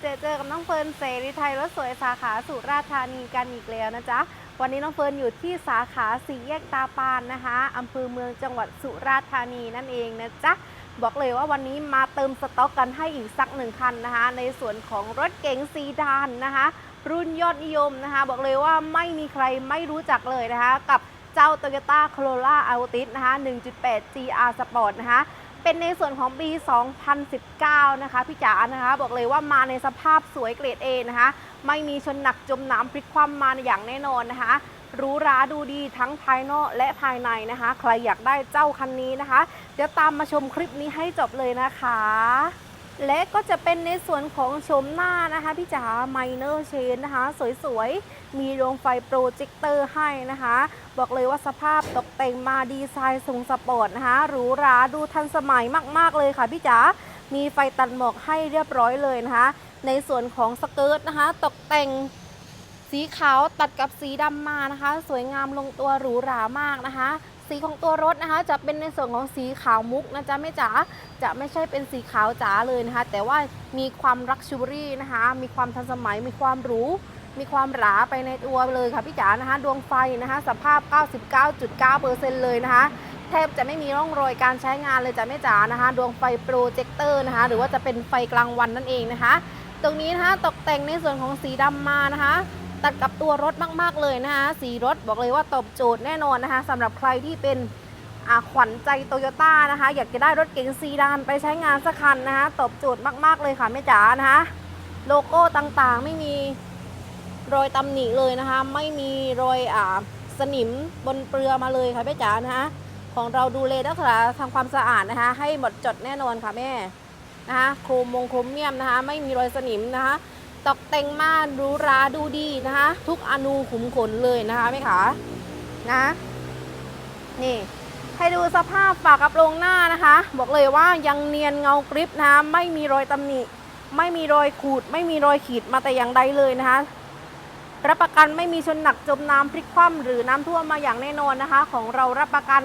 เจอเจอกับน้องเฟิร์นเสรีไทยรถสวยสาขาสุราษฎร์ธานีกันอีกแล้วนะจ๊ะ วันนี้น้องเฟิร์นอยู่ที่สาขาสีแยกตาปานนะคะอำเภอเมืองจังหวัดสุราษฎร์ธานีนั่นเองนะจ๊ะ บอกเลยว่าวันนี้มาเติมสต็อกกันให้อีกสักหนึ่งคันนะคะ ในส่วนของรถเก๋งซีดานนะคะ รุ่นยอดนิยมนะคะ บอกเลยว่าไม่มีใครไม่รู้จักเลยนะคะ กับเจ้า Toyota Corolla Altis นะคะ 1.8 GR Sport นะคะ เป็นในส่วนของปี 2019 นะคะพี่จ๋านะคะบอกเลยว่ามาในสภาพสวยเกรด A นะคะไม่มีชนหนักจมน้ำพลิกคว่ำมาอย่างแน่นอนนะคะรู้ราดูดีทั้งภายนอกและภายในนะคะ ใครอยากได้เจ้าคันนี้นะคะ เดี๋ยวตามมาชมคลิปนี้ให้จบเลยนะคะ และก็จะเป็นในส่วนของชมหน้านะคะพี่จ๋าไมเนอร์เชนนะคะ สวยๆ มีดวงไฟโปรเจคเตอร์ให้นะคะ บอกเลยว่าสภาพตกแต่งมาดีไซน์ทรงสปอร์ตนะคะหรูหราดูทันสมัยมากๆเลยค่ะพี่จ๋ามีไฟตัดหมอกให้เรียบร้อยเลยนะคะ ในส่วนของสเกิร์ตนะคะ ตกแต่งสีขาวตัดกับสีดำมานะคะ สวยงามลงตัวหรูหรามากนะคะ สีของตัวรถนะคะ จะเป็นในส่วนของสีขาวมุกนะจ๊ะแม่จ๋าจะไม่ใช่เป็นสีขาวจ๋าเลยนะคะ แต่ว่ามีความรักชูรี่นะคะ มีความทันสมัยมีความหรูมีความหราไปในตัวเลยค่ะพี่จ๋านะคะ ดวงไฟนะคะ สภาพ 99.9%เลยนะคะ แทบจะไม่มีร่องรอยการใช้งานเลยจ้ะแม่จ๋านะคะ ดวงไฟโปรเจคเตอร์นะคะ หรือว่าจะเป็นไฟกลางวันนั่นเองนะคะ ตรงนี้นะคะตกแต่งในส่วนของสีดำมานะคะ ตัดกับตัวรถมากๆเลยนะคะ สีรถบอกเลยว่าตอบโจทย์แน่นอนนะคะสำหรับใครที่เป็นขวัญใจโตโยต้านะคะ อยากจะได้รถเก๋งซีดานไปใช้งานสักคันนะคะ ตอบโจทย์มากๆเลยค่ะแม่จ๋านะคะ โลโก้ต่างๆไม่มีรอยตำหนิเลยนะคะ ไม่มีรอยอ่าสนิมบนเปลือมาเลยค่ะแม่จ๋านะคะของเราดูเลรักษาทำความสะอาดนะคะ ให้หมดจดแน่นอนค่ะแม่นะคะโครมมงโครเมียมนะคะ ไม่มีรอยสนิมนะคะ ตกแต่งมาหรูหราดูดีนะคะ ทุกอนูขุมขนเลยนะคะแม่ขานะ นี่ ให้ดูสภาพฝากระโปรงหน้านะคะ บอกเลยว่ายังเนียนเงากริบนะคะไม่มีรอยตำหนิ ไม่มีรอยขูด ไม่มีรอยขีดมาแต่อย่างใดเลยนะคะรับประกันไม่มีชนหนักจมน้ำพลิกคว่ำหรือน้ำท่วมมาอย่างแน่นอนนะคะ ของเรารับประกัน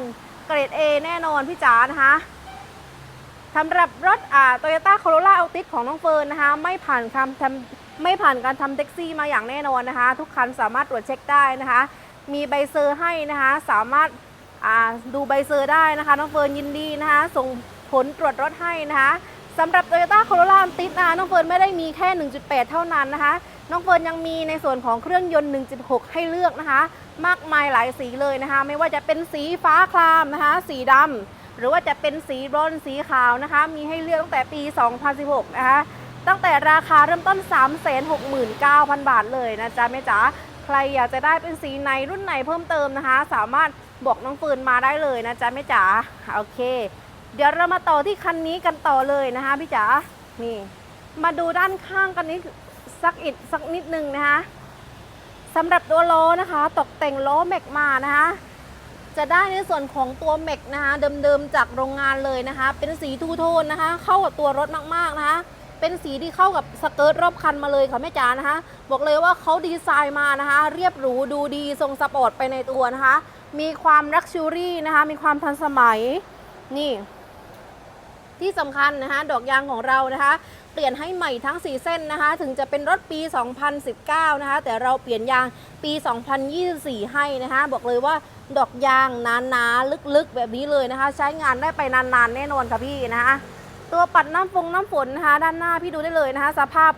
เกรด A แน่นอนพี่จ๋านะคะสำหรับรถอ่าโตโยต้าโคโรล่าอัลติสของน้องเฟิร์นนะคะ ไม่ผ่านคำทำ ไม่ผ่านการทำแท็กซี่มาอย่างแน่นอนนะคะ ทุกคันสามารถตรวจเช็คได้นะคะ มีใบเซอร์ให้นะคะ สามารถดูใบเซอร์ได้นะคะน้องเฟิร์นยินดีนะคะ ส่งผลตรวจรถให้นะคะสำหรับ Toyota Corolla Altis นะน้องเฟิร์นไม่ได้มีแค่ 1.8 เท่านั้นนะคะ น้องเฟิร์นยังมีในส่วนของเครื่องยนต์ 1.6 ให้เลือกนะคะ มากมายหลายสีเลยนะคะ ไม่ว่าจะเป็นสีฟ้าครามนะคะ สีดำหรือว่าจะเป็นสีบรอนสีขาวนะคะ มีให้เลือกตั้งแต่ปี 2016 นะคะ ตั้งแต่ราคาเริ่มต้น 369,000 บาทเลยนะจ๊ะแม่จ๋าใครอยากจะได้เป็นสีไหนรุ่นไหนเพิ่มเติมนะคะ สามารถบอกน้องฟิร์นมาได้เลยนะจ๊ะแม่จ๋าโอเค เดี๋ยวเรามาต่อที่คันนี้กันต่อเลยนะคะพี่จ๋านี่มาดูด้านข้างกันนิดสักอิดสักนิดนึงนะคะสำหรับตัวล้อนะคะ ตกแต่งล้อแม็กมานะคะ จะได้ในส่วนของตัวแม็กนะคะเดิมๆจากโรงงานเลยนะคะ เป็นสีทูโทนนะคะ เข้ากับตัวรถมากๆนะคะ เป็นสีที่เข้ากับสเกิร์ตรอบคันมาเลยค่ะแม่จ๋านะคะ บอกเลยว่าเขาดีไซน์มานะคะ เรียบหรูดูดีทรงสปอร์ตไปในตัวนะคะ มีความลักชูรี่นะคะ มีความทันสมัยนี่ ที่สำคัญนะคะ ดอกยางของเรานะคะ เปลี่ยนให้ใหม่ทั้ง 4 เส้นนะคะ ถึงจะเป็นรถปี 2019 นะคะ แต่เราเปลี่ยนยางปี 2024 ให้นะคะ บอกเลยว่าดอกยางนานๆลึกๆ แบบนี้เลยนะคะ ใช้งานได้ไปนานๆ แน่นอนค่ะพี่นะคะ ตัวปัดน้ำฟงน้ำฝนนะคะ ด้านหน้าพี่ดูได้เลยนะคะ สภาพ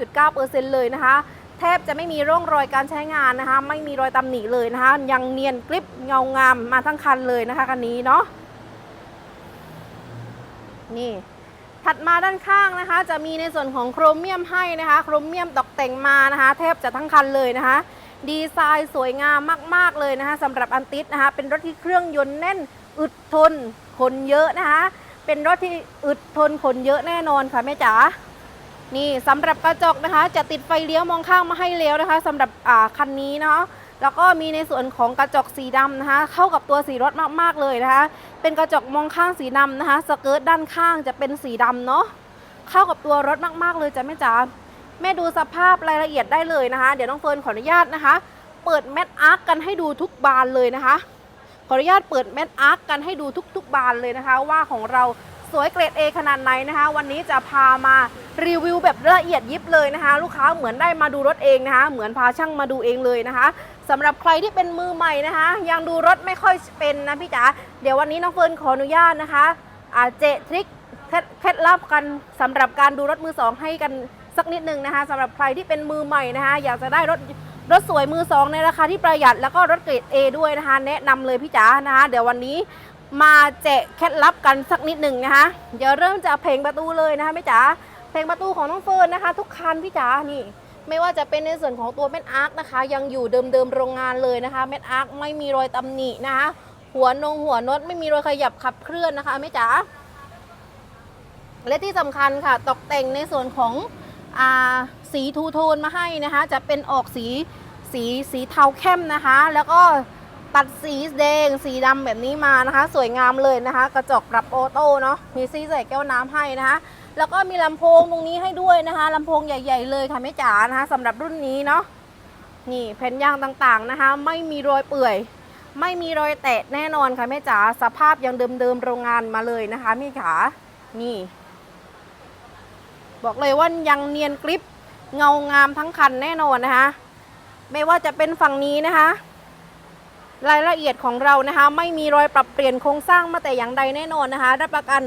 99.9%เลยนะคะ แทบจะไม่มีร่องรอยการใช้งานนะคะ ไม่มีรอยตำหนิเลยนะคะ ยังเนียนกริบเงางามมาทั้งคันเลยนะคะคันนี้เนาะนี่ถัดมาด้านข้างนะคะ จะมีในส่วนของโครเมียมให้นะคะ โครเมียมตกแต่งมานะคะ แทบจะทั้งคันเลยนะคะ ดีไซน์สวยงามมาก ๆ เลยนะคะสำหรับอันติสนะคะ เป็นรถที่เครื่องยนต์แน่นอึดทนขนเยอะนะคะ เป็นรถที่อึดทนขนเยอะแน่นอนค่ะแม่จ๋านี่สำหรับกระจกนะคะ จะติดไฟเลี้ยวมองข้างมาให้แล้วนะคะสำหรับอ่าคันนี้เนาะแล้วก็มีในส่วนของกระจกสีดำนะคะ เข้ากับตัวสีรถมากๆเลยนะคะ เป็นกระจกมองข้างสีดำนะคะสเกิร์ตด้านข้างจะเป็นสีดำเนาะเข้ากับตัวรถมากๆเลยจ้ะแม่จ๋าแม่ดูสภาพรายละเอียดได้เลยนะคะ เดี๋ยวน้องเฟิร์นขออนุญาตนะคะ เปิดแมทอาร์กกันให้ดูทุกบานเลยนะคะ ขออนุญาตเปิดแมทอาร์กกันให้ดูทุกๆบานเลยนะคะ ว่าของเราสวยเกรด A ขนาดไหนนะคะ วันนี้จะพามารีวิวแบบละเอียดยิบเลยนะคะ ลูกค้าเหมือนได้มาดูรถเองนะคะ เหมือนพาช่างมาดูเองเลยนะคะสำหรับใครที่เป็นมือใหม่นะคะ ยังดูรถไม่ค่อยเป็นนะพี่จ๋าเดี๋ยววันนี้น้องเฟิร์นขออนุญาตนะคะอาเจทริคเคล็ดเคล็ดลับกันสำหรับการดูรถมือสองให้กันสักนิดหนึ่งนะคะสำหรับใครที่เป็นมือใหม่นะคะ อยากจะได้รถ รถสวยมือสองในราคาที่ประหยัดแล้วก็รถเกรด A ด้วยนะคะ แนะนำเลยพี่จ๋านะคะเดี๋ยววันนี้มาแจกเคล็ดลับกันสักนิดหนึ่งนะคะ เดี๋ยวเริ่มจากเพลงประตูเลยนะคะแม่จ๋าเพลงประตูของน้องเฟิร์นนะคะ ทุกคันพี่จ๋านี่ไม่ว่าจะเป็นในส่วนของตัวเม็ดอาร์คนะคะ ยังอยู่เดิมๆโรงงานเลยนะคะเม็ดอาร์คไม่มีรอยตำหนินะคะ หัวนงหัวน็อตไม่มีรอยขยับขับเคลื่อนนะคะแม่จ๋าและที่สำคัญค่ะ ตกแต่งในส่วนของ สีทูโทนมาให้นะคะ จะเป็นออกสีสีสีเทาเข้มนะคะ แล้วก็ตัดสีแดงสีดำแบบนี้มานะคะ สวยงามเลยนะคะ กระจกปรับออโต้เนาะมีซีใส่แก้วน้ำให้นะคะ แล้วก็มีลำโพงตรงนี้ให้ด้วยนะคะลำโพงใหญ่ ๆ เลยค่ะแม่จ๋านะคะสำหรับรุ่นนี้เนาะนี่แผ่นยางต่างๆนะคะ ไม่มีรอยเปื่อย ไม่มีรอยแตะแน่นอนค่ะแม่จ๋าสภาพยังเดิมๆโรงงานมาเลยนะคะแม่จ๋านี่ บอกเลยว่ายังเนียนกริบเงางามทั้งคันแน่นอนนะคะ ไม่ว่าจะเป็นฝั่งนี้นะคะ รายละเอียดของเรานะคะ ไม่มีรอยปรับเปลี่ยนโครงสร้างมาแต่อย่างใดแน่นอนนะคะ รับประกัน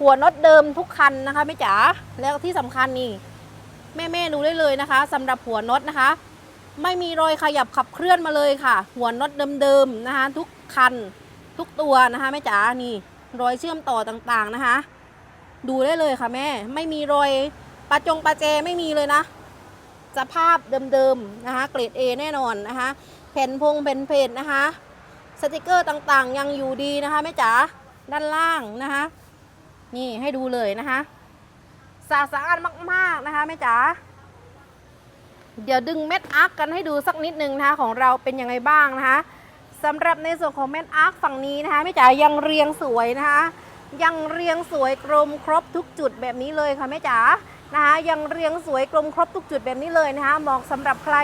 หัวน็อตเดิมทุกคันนะคะแม่จ๋าแล้วที่สำคัญนี่แม่แม่ดูได้เลยนะคะสำหรับหัวน็อตนะคะ ไม่มีรอยขยับขับเคลื่อนมาเลยค่ะ หัวน็อตเดิมๆนะคะ ทุกคันทุกตัวนะคะแม่จ๋านี่รอยเชื่อมต่อต่างๆนะคะ ดูได้เลยค่ะแม่ ไม่มีรอยปะจงปะแจไม่มีเลยนะสภาพเดิมๆนะคะ เกรด A แน่นอนนะคะ แผ่นพงแผ่นเพจนะคะ สติกเกอร์ต่างๆ ยังอยู่ดีนะคะแม่จ๋าด้านล่างนะคะ นี่ให้ดูเลยนะคะสะอาดสะอาดมากๆนะคะแม่จ๋าเดี๋ยวดึงเม็ดอาร์คกันให้ดูสักนิดนึงนะคะของเราเป็นยังไงบ้างนะคะสำหรับในส่วนของเม็ดอาร์คฝั่งนี้นะคะแม่จ๋ายังเรียงสวยนะคะ ยังเรียงสวยกลมครบทุกจุดแบบนี้เลยค่ะแม่จ๋านะคะยังเรียงสวยกลมครบทุกจุดแบบนี้เลยนะคะเหมาะสำหรับใคร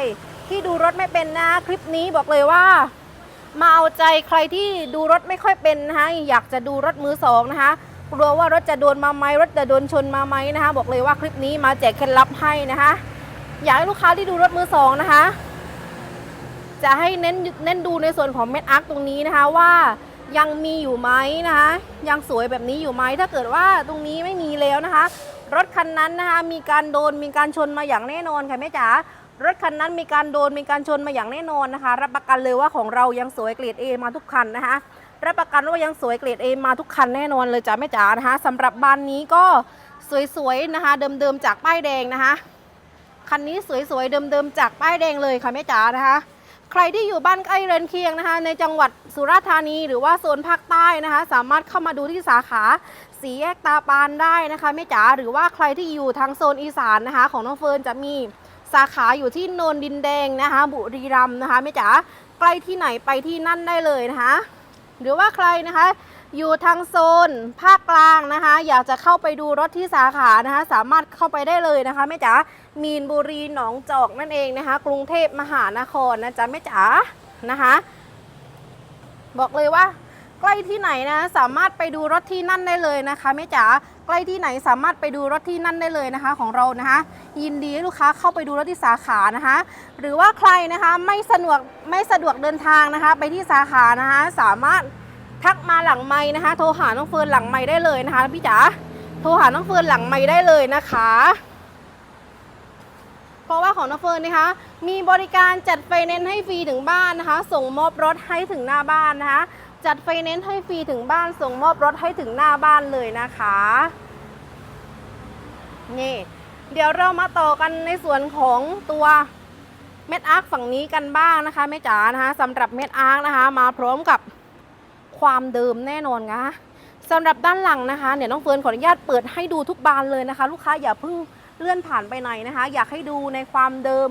ที่ดูรถไม่เป็นนะคลิปนี้บอกเลยว่า มาเอาใจใครที่ดูรถไม่ค่อยเป็นนะคะอยากจะดูรถมือสองนะคะกลัวว่ารถจะโดนมาไหมรถจะโดนชนมาไหมนะคะ บอกเลยว่าคลิปนี้มาแจกเคล็ดลับให้นะคะ อยากให้ลูกค้าที่ดูรถมือสองนะคะ จะให้เน้นเน้นดูในส่วนของเม็ดอาร์ตรงนี้นะคะว่า ยังมีอยู่ไหมนะคะ ยังสวยแบบนี้อยู่ไหมถ้าเกิดว่าตรงนี้ไม่มีแล้วนะคะ รถคันนั้นนะคะมีการโดนมีการชนมาอย่างแน่นอนค่ะแม่จ๋ารถคันนั้นมีการโดนมีการชนมาอย่างแน่นอนนะคะ รับประกันเลยว่าของเรายังสวยเกรด A มาทุกคันนะคะ รับประกันว่ายังสวยเกรด A มาทุกคันแน่นอนเลยจ้ะแม่จ๋านะคะสำหรับบ้านนี้ก็สวยๆนะคะ เดิมๆจากป้ายแดงนะคะคันนี้สวยๆเดิมๆจากป้ายแดงเลยค่ะแม่จ๋านะคะ รที่อยู่บ้านใกล้เรือนเคียงนะคะ ในจังหวัดสุราษฎร์ธานี หรือว่าโซนภาคใต้นะคะ สามารถเข้ามาดูที่สาขาสีแยกตาปานได้นะคะแม่จ๋าหรือว่าใครที่อยู่ทางโซนอีสานนะคะ ของน้องเฟิร์นจะมีสาขาอยู่ที่โนนดินแดงนะคะ บุรีรัมย์นะคะแม่จ๋าใกล้ที่ไหนไปที่นั่นได้เลยนะคะ หรือว่าใครนะคะ อยู่ทางโซนภาคกลางนะคะ อยากจะเข้าไปดูรถที่สาขานะคะ สามารถเข้าไปได้เลยนะคะแม่จ๋ามีนบุรีหนองจอกนั่นเองนะคะ กรุงเทพมหานครนะจ๊ะแม่จ๋านะคะ บอกเลยว่าใกล้ที่ไหนนะสามารถไปดูรถที่นั่นได้เลยนะคะแม่จ๋าใกล้ที่ไหนสามารถไปดูรถที่นั่นได้เลยนะคะ ของเรานะคะ ยินดีให้ลูกค้าเข้าไปดูรถที่สาขานะคะ หรือว่าใครนะคะไม่สะดวกไม่สะดวกเดินทางนะคะ ไปที่สาขานะคะ สามารถ ทักมาหลังไม้นะคะ โทรหาน้องเฟิร์นหลังไม้ได้เลยนะคะพี่จ๋าโทรหาน้องเฟิร์นหลังไม้ได้เลยนะคะ เพราะว่าของน้องเฟิร์นนะคะ มีบริการจัดไฟแนนซ์ให้ฟรีถึงบ้านนะคะ ส่งมอบรถให้ถึงหน้าบ้านนะคะ จัดไฟแนนซ์ให้ฟรีถึงบ้าน ส่งมอบรถให้ถึงหน้าบ้านเลยนะคะนี่เดี๋ยวเรามาต่อกันในส่วนของตัวเม็ดอาร์คฝั่งนี้กันบ้างนะคะแม่จ๋านะคะสำหรับเม็ดอาร์คนะคะ มาพร้อมกับ ความเดิมแน่นอนนะคะสำหรับด้านหลังนะคะเดี๋ยน้องเฟิร์นขออนุญาตเปิดให้ดูทุกบานเลยนะคะ ลูกค้าอย่าเพิ่งเลื่อนผ่านไปไหนนะคะ อยากให้ดูในความเดิม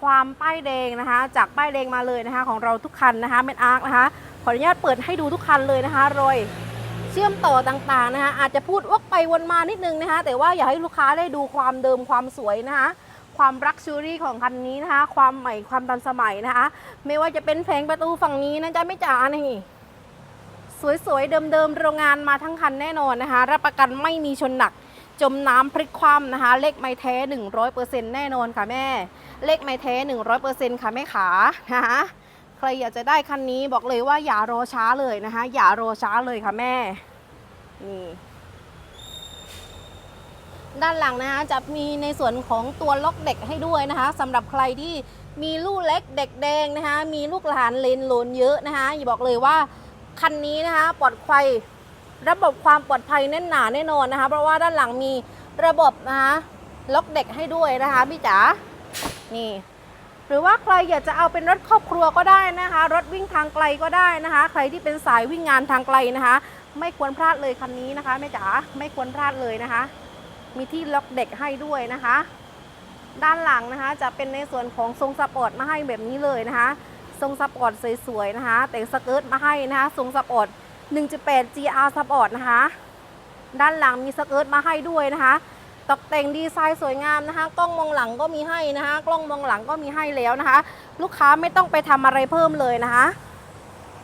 ความป้ายแดงนะคะ จากป้ายแดงมาเลยนะคะ ของเราทุกคันนะคะเม็ดอาร์คนะคะ ขออนุญาตเปิดให้ดูทุกคันเลยนะคะรอยเชื่อมต่อต่างๆนะคะ อาจจะพูดวกไปวนมานิดนึงนะคะ แต่ว่าอยากให้ลูกค้าได้ดูความเดิมความสวยนะคะ ความรักชูรี่ของคันนี้นะคะ ความใหม่ความทันสมัยนะคะ ไม่ว่าจะเป็นแผงประตูฝั่งนี้นะจ๊ะไม่จ๋านี่ สวยๆ เดิมๆ โรงงานมาทั้งคันแน่นอนนะคะ รับประกันไม่มีชนหนัก จมน้ำพลิกคว่ำนะคะ เลขไม่แท้ 100%แน่นอนค่ะแม่ เลขไม่แท้ 100%ค่ะแม่ขานะคะใครอยากจะได้คันนี้บอกเลยว่าอย่ารอช้าเลยนะคะ อย่ารอช้าเลยค่ะแม่ นี่ ด้านหลังนะคะจะมีในส่วนของตัวล็อกเด็กให้ด้วยนะคะสำหรับใครที่มีลูกเล็กเด็กแดงนะคะ มีลูกหลานเลนโลนเยอะนะคะอย่าบอกเลยว่า คันนี้นะคะปลอดภัยระบบความปลอดภัยแน่นหนาแน่นอนนะคะ เพราะว่าด้านหลังมีระบบนะคะล็อกเด็กให้ด้วยนะคะพี่จ๋านี่ หรือว่าใครอยากจะเอาเป็นรถครอบครัวก็ได้นะคะ รถวิ่งทางไกลก็ได้นะคะ ใครที่เป็นสายวิ่งงานทางไกลนะคะ ไม่ควรพลาดเลยคันนี้นะคะแม่จ๋าไม่ควรพลาดเลยนะคะ มีที่ล็อกเด็กให้ด้วยนะคะ ด้านหลังนะคะจะเป็นในส่วนของทรงสปอร์ตมาให้แบบนี้เลยนะคะ ทรงสปอร์ตสวยๆนะคะ แต่งสเกิร์ตมาให้นะคะทรงสปอร์ต1.8 GR สปอร์ตนะคะ ด้านหลังมีสเกิร์ตมาให้ด้วยนะคะ ตกแต่งดีไซน์สวยงามนะคะ กล้องมองหลังก็มีให้นะคะ กล้องมองหลังก็มีให้แล้วนะคะ ลูกค้าไม่ต้องไปทำอะไรเพิ่มเลยนะคะ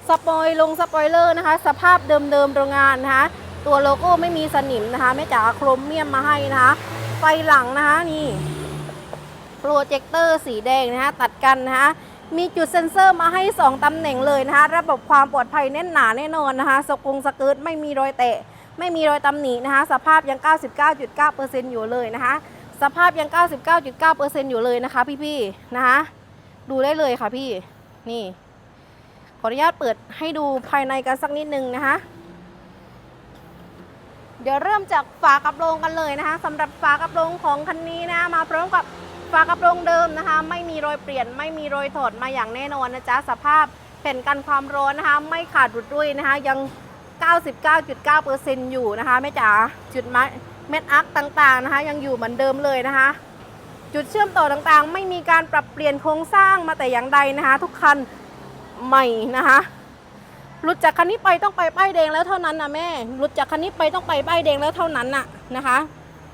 สปอยลงสปอยเลอร์นะคะ สภาพเดิมๆโรงงานนะคะ ตัวโลโก้ไม่มีสนิมนะคะแม่จ๋าโครเมียมมาให้นะคะ ไฟหลังนะคะนี่ โปรเจคเตอร์สีแดงนะคะ ตัดกันนะคะ มีจุดเซ็นเซอร์มาให้ 2 ตำแหน่งเลยนะคะ ระบบความปลอดภัยแน่นหนาแน่นอนนะคะ สกงสเกิร์ตไม่มีรอยเตะ ไม่มีรอยตำหนินะคะ สภาพยัง 99.9%อยู่เลยนะคะ สภาพยัง 99.9%อยู่เลยนะคะ พี่ๆนะคะ ดูได้เลยค่ะพี่ นี่ ขออนุญาตเปิดให้ดูภายในกันสักนิดนึงนะคะ เดี๋ยวเริ่มจากฝากระโปรงกันเลยนะคะสำหรับฝากระโปรงของคันนี้นะ มาพร้อมกับ ฝากระโปรงเดิมนะคะ ไม่มีรอยเปลี่ยน ไม่มีรอยถอดมาอย่างแน่นอนนะจ๊ะสภาพแผ่นกันความร้อนนะคะ ไม่ขาดหลุดรุ่ยนะคะ ยัง 99.9%อยู่นะคะแม่จ๋าจุดมัดเม็ดอักต่างๆนะคะ ยังอยู่เหมือนเดิมเลยนะคะ จุดเชื่อมต่อต่างๆ ไม่มีการปรับเปลี่ยนโครงสร้างมาแต่อย่างใดนะคะ ทุกคันใหม่นะคะหลุดจากคันนี้ไปต้องไปป้ายแดงแล้วเท่านั้นนะแม่หลุดจากคันนี้ไปต้องไปป้ายแดงแล้วเท่านั้นน่ะนะคะ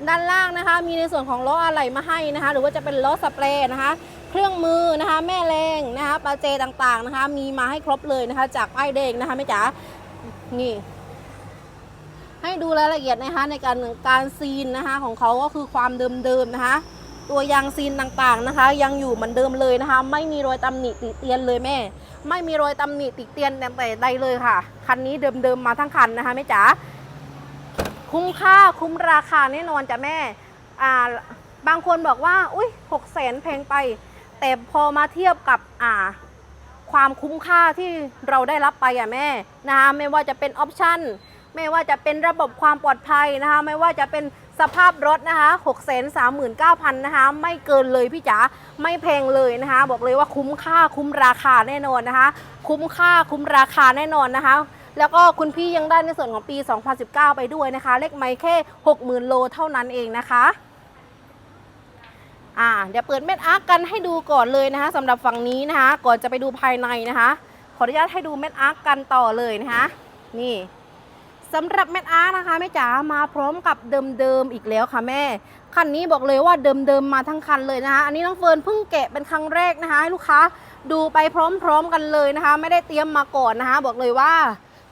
ด้านล่างนะคะ มีในส่วนของล้ออะไหล่มาให้นะคะ หรือว่าจะเป็นล้อสเปรย์นะคะ เครื่องมือนะคะ แม่แรงนะคะปาเจต่างๆนะคะ มีมาให้ครบเลยนะคะ จากป้ายแดงนะคะแม่จ๋านี่ ให้ดูรายละเอียดนะคะในการการซีนนะคะ ของเขาก็คือความเดิมๆนะคะตัวยางซีนต่างๆนะคะ ยังอยู่เหมือนเดิมเลยนะคะ ไม่มีรอยตำหนิติเตียนเลยแม่ ไม่มีรอยตำหนิติเตียนแต่ใดเลยค่ะ คันนี้เดิมๆมาทั้งคันนะคะแม่จ๋า คุ้มค่าคุ้มราคาแน่นอนจ้ะแม่อ่าบางคนบอกว่า อุ้ยหกแสนแพงไป แต่พอมาเทียบกับอ่าความคุ้มค่าที่เราได้รับไปอะแม่นะคะไม่ว่าจะเป็นออปชั่นไม่ว่าจะเป็นระบบความปลอดภัยนะคะไม่ว่าจะเป็นสภาพรถนะคะ6 3 9 0 0 0นะคะไม่เกินเลยพี่จ๋าไม่แพงเลยนะคะ บอกเลยว่าคุ้มค่าคุ้มราคาแน่นอนนะคะ คุ้มค่าคุ้มราคาแน่นอนนะคะ แล้วก็คุณพี่ยังได้ในส่วนของปี 2019 ไปด้วยนะคะ เลขไมค์แค่ 60,000 โลเท่านั้นเองนะคะอ่าเดี๋ยวเปิดเม็ดอาร์กกันให้ดูก่อนเลยนะคะสำหรับฝั่งนี้นะคะ ก่อนจะไปดูภายในนะคะ ขออนุญาตให้ดูเม็ดอาร์กกันต่อเลยนะคะนี่สำหรับเม็ดอาร์นะคะแม่จ๋ามาพร้อมกับเดิมๆอีกแล้วค่ะแม่คันนี้บอกเลยว่าเดิมๆมาทั้งคันเลยนะคะอันนี้น้องเฟิร์นเพิ่งแกะเป็นครั้งแรกนะคะให้ลูกค้าดูไปพร้อมๆกันเลยนะคะ ไม่ได้เตรียมมาก่อนนะคะ บอกเลยว่า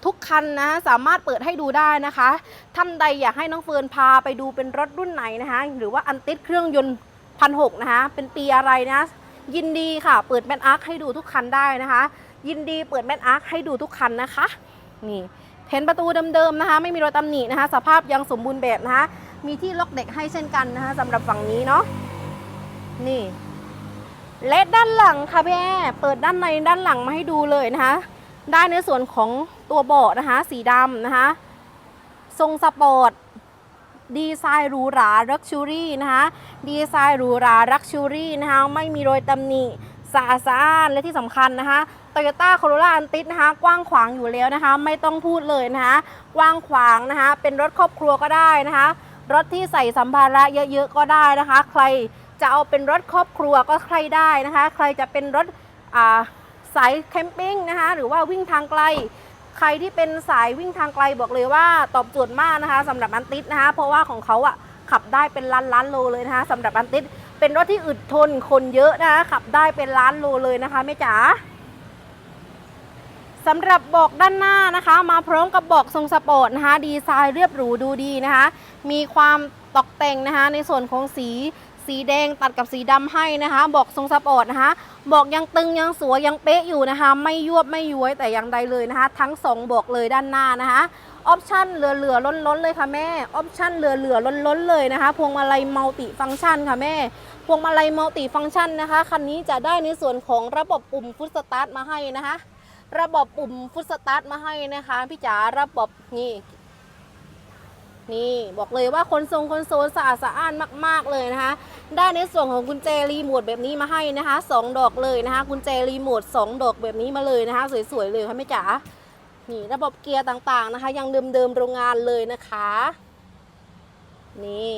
ทุกคันนะสามารถเปิดให้ดูได้นะคะ ท่านใดอยากให้น้องเฟิร์นพาไปดูเป็นรถรุ่นไหนนะคะ หรือว่าอันติดเครื่องยนต์พันหกนะคะเป็นปีอะไรนะยินดีค่ะ เปิดแมนอาร์คให้ดูทุกคันได้นะคะ ยินดีเปิดแมนอาร์คให้ดูทุกคันนะคะนี่เห็นประตูเดิมๆนะคะ ไม่มีรอยตำหนินะคะ สภาพยังสมบูรณ์แบบนะคะ มีที่ล็อกเด็กให้เช่นกันนะคะสำหรับฝั่งนี้เนาะนี่ และด้านหลังค่ะพี่แอเปิดด้านในด้านหลังมาให้ดูเลยนะคะ ได้ในส่วนของตัวเบาะนะคะ สีดำนะคะ ทรงสปอร์ตดีไซน์หรูหราลักชูรี่นะคะดีไซน์หรูหราลักชูรี่นะคะไม่มีรอยตำหนิสะอาดสะอ้านและที่สำคัญนะคะ Toyota Corolla Antis นะคะ กว้างขวางอยู่แล้วนะคะ ไม่ต้องพูดเลยนะคะ กว้างขวางนะคะ เป็นรถครอบครัวก็ได้นะคะ รถที่ใส่สัมภาระเยอะๆก็ได้นะคะ ใครจะเอาเป็นรถครอบครัวก็ใครได้นะคะ ใครจะเป็นรถอ่า สายแคมปิ้งนะคะหรือว่าวิ่งทางไกล ใครที่เป็นสายวิ่งทางไกลบอกเลยว่าตอบโจทย์มากนะคะสำหรับอันติสนะคะเพราะว่าของเขาอะขับได้เป็นล้านล้านโลเลยนะคะสำหรับอันติสเป็นรถที่อึดทนคนเยอะนะคะขับได้เป็นล้านโลเลยนะคะแม่จ๋าสำหรับบอกด้านหน้านะคะ มาพร้อมกับบอกทรงสปอร์ตนะคะดีไซน์เรียบหรูดูดีนะคะ มีความตกแต่งนะคะในส่วนของสี สีแดงตัดกับสีดำให้นะคะ บอกทรงสปอร์ตนะคะ บอกยังตึงยังสวยยังเป๊ะอยู่นะคะ ไม่ยวบไม่ย้วยแต่อย่างใดเลยนะคะ ทั้งสองบอกเลยด้านหน้านะคะออปชั่นเหลือเหลือล้นล้นๆเลยค่ะแม่ออปชั่นเหลือเหลือล้นล้นๆเลยนะคะ พวงมาลัยมัลติฟังก์ชันค่ะแม่ พวงมาลัยมัลติฟังก์ชันนะคะคันนี้จะได้ในส่วนของระบบปุ่มฟุตสตาร์ทมาให้นะคะ ระบบปุ่มฟุตสตาร์ทมาให้นะคะพี่จ๋าระบบนี่นี่บอกเลยว่าคนทรงคนโซลสะอาดสะอ้านมาก ๆ เลยนะคะ ได้ในส่วนของกุญแจรีโมทแบบนี้มาให้นะคะสองดอกเลยนะคะ กุญแจรีโมทสองดอกแบบนี้มาเลยนะคะ สวยๆเลยค่ะแม่จ๋านี่ระบบเกียร์ต่างๆนะคะ ยังเดิมๆโรงงานเลยนะคะ นี่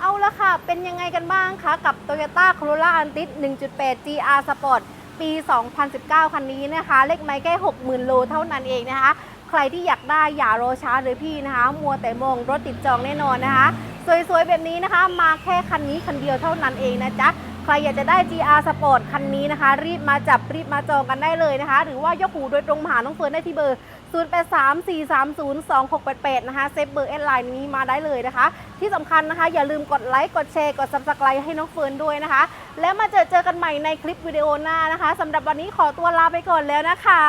เอาละค่ะ เป็นยังไงกันบ้างคะ กับ Toyota Corolla Altis 1.8 GR Sport ปี 2019 คันนี้นะคะ เลขไม้แค่60,000 โลเท่านั้นเองนะคะ ใครที่อยากได้อย่ารอช้าเลยพี่นะคะ มัวแต่มองรถติดจองแน่นอนนะคะ สวยๆ แบบนี้นะคะ มาแค่คันนี้คันเดียวเท่านั้นเองนะจ๊ะใครอยากจะได้ GR Sport คันนี้นะคะ รีบมาจับรีบมาจองกันได้เลยนะคะ หรือว่ายกหูโดยตรงมาหาน้องเฟิร์นได้ที่เบอร์ 0834302688 นะคะ เซฟเบอร์แอดไลน์นี้มาได้เลยนะคะ ที่สำคัญนะคะ อย่าลืมกดไลค์กดแชร์กด subscribe ให้น้องเฟิร์นด้วยนะคะ แล้วมาเจอเจอกันใหม่ในคลิปวิดีโอหน้านะคะสำหรับวันนี้ขอตัวลาไปก่อนแล้วนะคะ